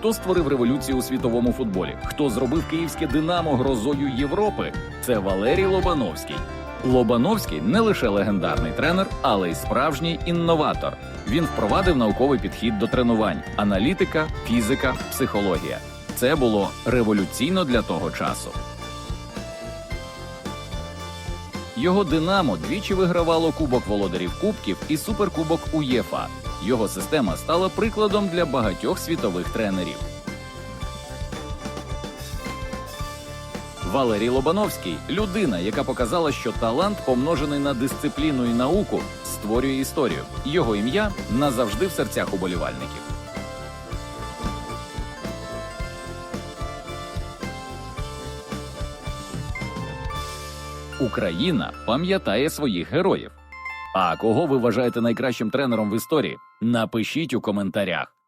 Хто створив революцію у світовому футболі? Хто зробив київське Динамо грозою Європи? Це Валерій Лобановський. Лобановський не лише легендарний тренер, але й справжній інноватор. Він впровадив науковий підхід до тренувань, аналітика, фізика, психологія. Це було революційно для того часу. Його Динамо двічі вигравало Кубок володарів Кубків і Суперкубок УЄФА. Його система стала прикладом для багатьох світових тренерів. Валерій Лобановський людина, яка показала, що талант, помножений на дисципліну і науку, створює історію. Його ім'я назавжди в серцях уболівальників. Україна пам'ятає своїх героїв. А кого ви вважаєте найкращим тренером в історії? Напишіть у коментарях.